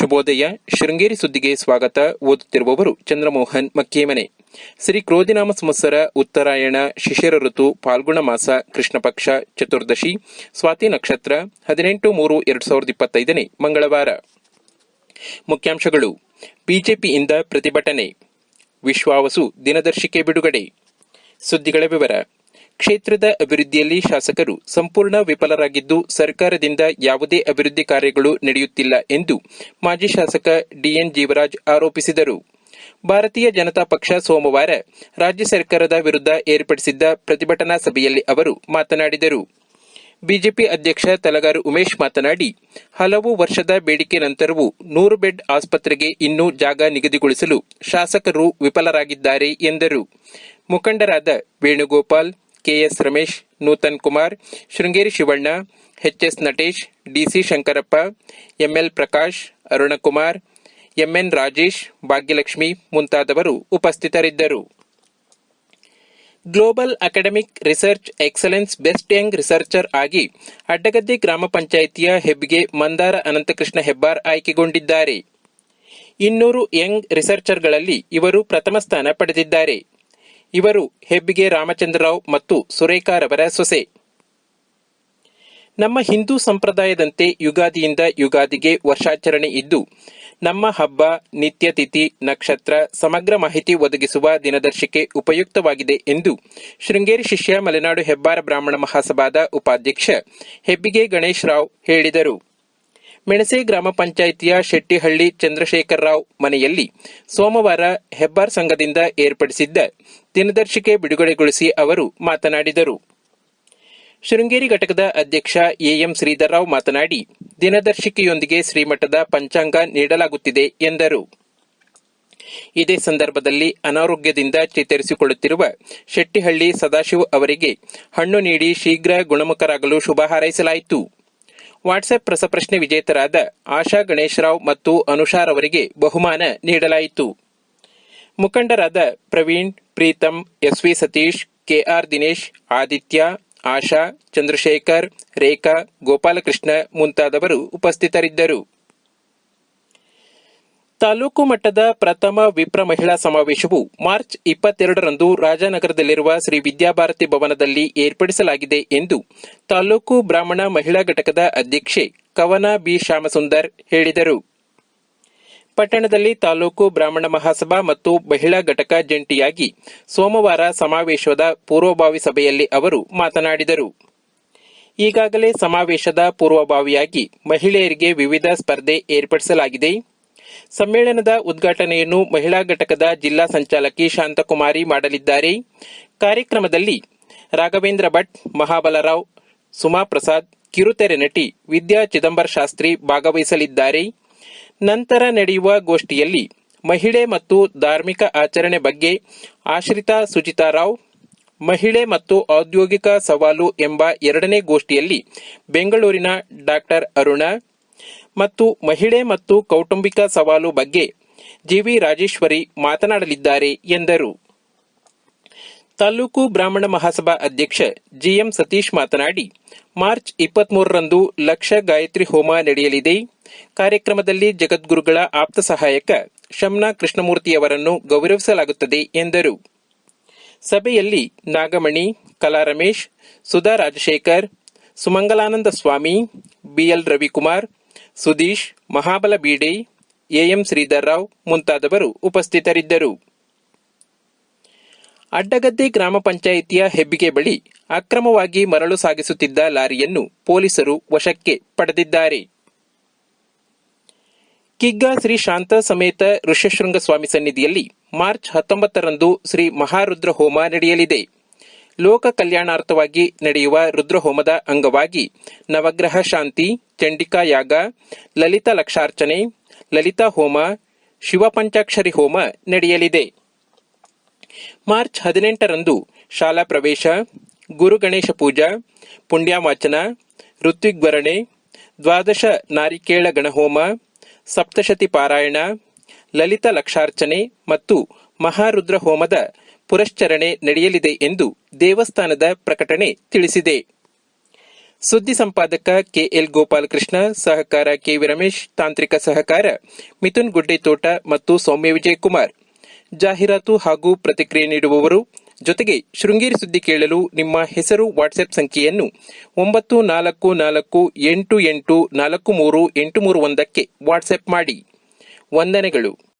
ಶುಭೋದಯ. ಶೃಂಗೇರಿ ಸುದ್ದಿಗೆ ಸ್ವಾಗತ. ಓದುತ್ತಿರುವವರು ಚಂದ್ರಮೋಹನ್ ಮಕ್ಕೇಮನೆ. ಶ್ರೀ ಕ್ರೋಧಿನಾಮ ಸಂವತ್ಸರ, ಉತ್ತರಾಯಣ, ಶಿಶಿರ ಋತು, ಫಾಲ್ಗುಣ ಮಾಸ ಕೃಷ್ಣ ಪಕ್ಷ ಚತುರ್ದಶಿ, ಸ್ವಾತಿ ನಕ್ಷತ್ರ, ಹದಿನೆಂಟು ಮೂರು, ಎರಡು ಸಾವಿರದ ಇಪ್ಪತ್ತೈದನೇ ಮಂಗಳವಾರ. ಮುಖ್ಯಾಂಶಗಳು. ಬಿಜೆಪಿಯಿಂದ ಪ್ರತಿಭಟನೆ. ವಿಶ್ವಾವಸು ದಿನದರ್ಶಿಕೆ ಬಿಡುಗಡೆ. ಸುದ್ದಿಗಳ ವಿವರ. ಕ್ಷೇತ್ರದ ಅಭಿವೃದ್ಧಿಯಲ್ಲಿ ಶಾಸಕರು ಸಂಪೂರ್ಣ ವಿಫಲರಾಗಿದ್ದು ಸರ್ಕಾರದಿಂದ ಯಾವುದೇ ಅಭಿವೃದ್ಧಿ ಕಾರ್ಯಗಳು ನಡೆಯುತ್ತಿಲ್ಲ ಎಂದು ಮಾಜಿ ಶಾಸಕ ಡಿಎನ್ ಜೀವರಾಜ್ ಆರೋಪಿಸಿದರು. ಭಾರತೀಯ ಜನತಾ ಪಕ್ಷ ಸೋಮವಾರ ರಾಜ್ಯ ಸರ್ಕಾರದ ವಿರುದ್ಧ ಏರ್ಪಡಿಸಿದ್ದ ಪ್ರತಿಭಟನಾ ಸಭೆಯಲ್ಲಿ ಅವರು ಮಾತನಾಡಿದರು. ಬಿಜೆಪಿ ಅಧ್ಯಕ್ಷ ತಲಗಾರು ಉಮೇಶ್ ಮಾತನಾಡಿ, ಹಲವು ವರ್ಷದ ಬೇಡಿಕೆ ನಂತರವೂ ನೂರು ಬೆಡ್ ಆಸ್ಪತ್ರೆಗೆ ಇನ್ನೂ ಜಾಗ ನಿಗದಿಗೊಳಿಸಲು ಶಾಸಕರು ವಿಫಲರಾಗಿದ್ದಾರೆ ಎಂದರು. ಮುಖಂಡರಾದ Venugopal KS Ramesh, Nutan Kumar, Sringeri Shivanna HS Natesh DC Shankarappa, ML Prakash, Arunkumar, MN Rajesh, Bhagyalakshmi ಮುಂತಾದವರು ಉಪಸ್ಥಿತರಿದ್ದರು. Global academic research excellence best young researcher ಆಗಿ ಅಡ್ಡಗದ್ದೆ ಗ್ರಾಮ ಪಂಚಾಯಿತಿಯ ಹೆಬ್ಬಿಗೆ ಮಂದಾರ ಅನಂತಕೃಷ್ಣ ಹೆಬ್ಬಾರ್ ಆಯ್ಕೆಗೊಂಡಿದ್ದಾರೆ. ಇನ್ನೂರು ಯಂಗ್ ರಿಸರ್ಚರ್ಗಳಲ್ಲಿ ಇವರು ಪ್ರಥಮ ಸ್ಥಾನ ಪಡೆದಿದ್ದಾರೆ. ಇವರು ಹೆಬ್ಬಿಗೆ ರಾಮಚಂದ್ರರಾವ್ ಮತ್ತು ಸುರೇಖಾರವರ ಸೊಸೆ. ನಮ್ಮ ಹಿಂದೂ ಸಂಪ್ರದಾಯದಂತೆ ಯುಗಾದಿಯಿಂದ ಯುಗಾದಿಗೆ ವರ್ಷಾಚರಣೆ ಇದ್ದು, ನಮ್ಮ ಹಬ್ಬ, ನಿತ್ಯ ತಿಥಿ, ನಕ್ಷತ್ರ, ಸಮಗ್ರ ಮಾಹಿತಿ ಒದಗಿಸುವ ದಿನದರ್ಶಿಕೆ ಉಪಯುಕ್ತವಾಗಿದೆ ಎಂದು ಶೃಂಗೇರಿ ಶಿಷ್ಯ ಮಲೆನಾಡು ಹೆಬ್ಬಾರ ಬ್ರಾಹ್ಮಣ ಮಹಾಸಭಾದ ಉಪಾಧ್ಯಕ್ಷ ಹೆಬ್ಬಿಗೆ ಗಣೇಶ್ ರಾವ್ ಹೇಳಿದರು. ಮೆಣಸೆ ಗ್ರಾಮ ಪಂಚಾಯಿತಿಯ ಶೆಟ್ಟಿಹಳ್ಳಿ ಚಂದ್ರಶೇಖರ ರಾವ್ ಮನೆಯಲ್ಲಿ ಸೋಮವಾರ ಹೆಬ್ಬಾರ್ ಸಂಘದಿಂದ ಏರ್ಪಡಿಸಿದ್ದ ದಿನದರ್ಶಿಕೆ ಬಿಡುಗಡೆಗೊಳಿಸಿ ಅವರು ಮಾತನಾಡಿದರು. ಶೃಂಗೇರಿ ಘಟಕದ ಅಧ್ಯಕ್ಷ ಎಎಂ ಶ್ರೀಧರ್ರಾವ್ ಮಾತನಾಡಿ, ದಿನದರ್ಶಿಕೆಯೊಂದಿಗೆ ಶ್ರೀಮಠದ ಪಂಚಾಂಗ ನೀಡಲಾಗುತ್ತಿದೆ ಎಂದರು. ಇದೇ ಸಂದರ್ಭದಲ್ಲಿ ಅನಾರೋಗ್ಯದಿಂದ ಚೇತರಿಸಿಕೊಳ್ಳುತ್ತಿರುವ ಶೆಟ್ಟಿಹಳ್ಳಿ ಸದಾಶಿವ್ ಅವರಿಗೆ ಹಣ್ಣು ನೀಡಿ ಶೀಘ್ರ ಗುಣಮುಖರಾಗಲು ಶುಭ ಹಾರೈಸಲಾಯಿತು. ವಾಟ್ಸ್ಆಪ್ ರಸಪ್ರಶ್ನೆ ವಿಜೇತರಾದ ಆಶಾ ಗಣೇಶರಾವ್ ಮತ್ತು ಅನುಷಾರ್ ಅವರಿಗೆ ಬಹುಮಾನ ನೀಡಲಾಯಿತು. ಮುಖಂಡರಾದ ಪ್ರವೀಣ್, ಪ್ರೀತಂ, ಎಸ್ವಿ ಸತೀಶ್, ಕೆಆರ್ ದಿನೇಶ್, ಆದಿತ್ಯ, ಆಶಾ, ಚಂದ್ರಶೇಖರ್, ರೇಖಾ, ಗೋಪಾಲಕೃಷ್ಣ ಮುಂತಾದವರು ಉಪಸ್ಥಿತರಿದ್ದರು. ತಾಲೂಕು ಮಟ್ಟದ ಪ್ರಥಮ ವಿಪ್ರ ಮಹಿಳಾ ಸಮಾವೇಶವು ಮಾರ್ಚ್ ಇಪ್ಪತ್ತೆರಡರಂದು ರಾಜನಗರದಲ್ಲಿರುವ ಶ್ರೀ ವಿದ್ಯಾಭಾರತಿ ಭವನದಲ್ಲಿ ಏರ್ಪಡಿಸಲಾಗಿದೆ ಎಂದು ತಾಲೂಕು ಬ್ರಾಹ್ಮಣ ಮಹಿಳಾ ಘಟಕದ ಅಧ್ಯಕ್ಷೆ ಕವನ ಬಿ ಶ್ಯಾಮಸುಂದರ್ ಹೇಳಿದರು. ಪಟ್ಟಣದಲ್ಲಿ ತಾಲೂಕು ಬ್ರಾಹ್ಮಣ ಮಹಾಸಭಾ ಮತ್ತು ಮಹಿಳಾ ಘಟಕ ಜಂಟಿಯಾಗಿ ಸೋಮವಾರ ಸಮಾವೇಶದ ಪೂರ್ವಭಾವಿ ಸಭೆಯಲ್ಲಿ ಅವರು ಮಾತನಾಡಿದರು. ಈಗಾಗಲೇ ಸಮಾವೇಶದ ಪೂರ್ವಭಾವಿಯಾಗಿ ಮಹಿಳೆಯರಿಗೆ ವಿವಿಧ ಸ್ಪರ್ಧೆ ಏರ್ಪಡಿಸಲಾಗಿದೆ. ಸಮ್ಮೇಳನದ ಉದ್ಘಾಟನೆಯನ್ನು ಮಹಿಳಾ ಘಟಕದ ಜಿಲ್ಲಾ ಸಂಚಾಲಕಿ ಶಾಂತಕುಮಾರಿ ಮಾಡಲಿದ್ದಾರೆ. ಕಾರ್ಯಕ್ರಮದಲ್ಲಿ ರಾಘವೇಂದ್ರ ಭಟ್, ಮಹಾಬಲರಾವ್, ಸುಮಾ ಪ್ರಸಾದ್, ಕಿರುತೆರೆ ನಟಿ ವಿದ್ಯಾ ಚಿದಂಬರ ಶಾಸ್ತ್ರಿ ಭಾಗವಹಿಸಲಿದ್ದಾರೆ. ನಂತರ ನಡೆಯುವ ಗೋಷ್ಠಿಯಲ್ಲಿ ಮಹಿಳೆ ಮತ್ತು ಧಾರ್ಮಿಕ ಆಚರಣೆ ಬಗ್ಗೆ ಆಶ್ರಿತಾ ಸುಜಿತಾರಾವ್ ಮಹಿಳೆ ಮತ್ತು ಔದ್ಯೋಗಿಕ ಸವಾಲು ಎಂಬ ಎರಡನೇ ಗೋಷ್ಠಿಯಲ್ಲಿ ಬೆಂಗಳೂರಿನ ಡಾಕ್ಟರ್ ಅರುಣ ಮತ್ತು ಮಹಿಳೆ ಮತ್ತು ಕೌಟುಂಬಿಕ ಸವಾಲು ಬಗ್ಗೆ ಜಿವಿ ರಾಜೇಶ್ವರಿ ಮಾತನಾಡಲಿದ್ದಾರೆ ಎಂದರು. ತಾಲೂಕು ಬ್ರಾಹ್ಮಣ ಮಹಾಸಭಾ ಅಧ್ಯಕ್ಷ ಜಿಎಂ ಸತೀಶ್ ಮಾತನಾಡಿ, ಮಾರ್ಚ್ ಇಪ್ಪತ್ಮೂರರಂದು ಲಕ್ಷ ಗಾಯತ್ರಿ ಹೋಮ ನಡೆಯಲಿದೆ. ಕಾರ್ಯಕ್ರಮದಲ್ಲಿ ಜಗದ್ಗುರುಗಳ ಆಪ್ತ ಸಹಾಯಕ ಶಮ್ನಾ ಕೃಷ್ಣಮೂರ್ತಿಯವರನ್ನು ಗೌರವಿಸಲಾಗುತ್ತದೆ ಎಂದರು. ಸಭೆಯಲ್ಲಿ ನಾಗಮಣಿ, ಕಲಾ ರಮೇಶ್, ಸುಧಾ ರಾಜಶೇಖರ್, ಸುಮಂಗಲಾನಂದ ಸ್ವಾಮಿ, ಬಿಎಲ್ ರವಿಕುಮಾರ್ ಸುದೀಶ್, ಮಹಾಬಲ ಬೀಡೆ, ಎಎಂ ಶ್ರೀಧರ್ರಾವ್ ಮುಂತಾದವರು ಉಪಸ್ಥಿತರಿದ್ದರು. ಅಡ್ಡಗದ್ದೆ ಗ್ರಾಮ ಪಂಚಾಯಿತಿಯ ಹೆಬ್ಬಿಗೆ ಬಳಿ ಅಕ್ರಮವಾಗಿ ಮರಳು ಸಾಗಿಸುತ್ತಿದ್ದ ಲಾರಿಯನ್ನು ಪೊಲೀಸರು ವಶಕ್ಕೆ ಪಡೆದಿದ್ದಾರೆ. ಕಿಗ್ಗ ಶ್ರೀ ಶಾಂತ ಸಮೇತ ಋಷ್ಯಶೃಂಗ ಸ್ವಾಮಿ ಸನ್ನಿಧಿಯಲ್ಲಿ ಮಾರ್ಚ್ ಹತ್ತೊಂಬತ್ತರಂದು ಶ್ರೀ ಮಹಾರುದ್ರ ಹೋಮ ನಡೆಯಲಿದೆ. ಲೋಕ ಕಲ್ಯಾಣಾರ್ಥವಾಗಿ ನಡೆಯುವ ರುದ್ರಹೋಮದ ಅಂಗವಾಗಿ ನವಗ್ರಹ ಶಾಂತಿ, ಚಂಡಿಕಾ ಯಾಗ, ಲಲಿತ ಲಕ್ಷಾರ್ಚನೆ, ಲಲಿತಾ ಹೋಮ, ಶಿವಪಂಚಾಕ್ಷರಿ ಹೋಮ ನಡೆಯಲಿದೆ. ಮಾರ್ಚ್ ಹದಿನೆಂಟರಂದು ಶಾಲಾ ಪ್ರವೇಶ, ಗುರು ಗಣೇಶ ಪೂಜಾ, ಪುಣ್ಯಾವಾಚನ, ಋತ್ವಿಗ್ವರಣೆ, ದ್ವಾದಶ ನಾರಿಕೇಳ ಗಣಹೋಮ, ಸಪ್ತಶತಿ ಪಾರಾಯಣ, ಲಲಿತ ಲಕ್ಷಾರ್ಚನೆ ಮತ್ತು ಮಹಾರುದ್ರ ಹೋಮದ ಪುರಶ್ಚರಣೆ ನಡೆಯಲಿದೆ ಎಂದು ದೇವಸ್ಥಾನದ ಪ್ರಕಟಣೆ ತಿಳಿಸಿದೆ. ಸುದ್ದಿ ಸಂಪಾದಕ ಕೆಎಲ್ ಗೋಪಾಲಕೃಷ್ಣ, ಸಹಕಾರ ಕೆವಿ ರಮೇಶ್ ತಾಂತ್ರಿಕ ಸಹಕಾರ ಮಿಥುನ್ ಗುಡ್ಡೆತೋಟ ಮತ್ತು ಸೌಮ್ಯ ವಿಜಯಕುಮಾರ್. ಜಾಹೀರಾತು ಹಾಗೂ ಪ್ರತಿಕ್ರಿಯೆ ನೀಡುವವರು ಜೊತೆಗೆ ಶೃಂಗೇರಿ ಸುದ್ದಿ ಕೇಳಲು ನಿಮ್ಮ ಹೆಸರು ವಾಟ್ಸ್ಆಪ್ ಸಂಖ್ಯೆಯನ್ನು ಒಂಬತ್ತು ನಾಲ್ಕು ನಾಲ್ಕು ಎಂಟು ಎಂಟು ನಾಲ್ಕು ಮೂರು ಎಂಟು ಮೂರು ಒಂದಕ್ಕೆ ವಾಟ್ಸ್ಆಪ್ ಮಾಡಿ. ವಂದನೆಗಳು.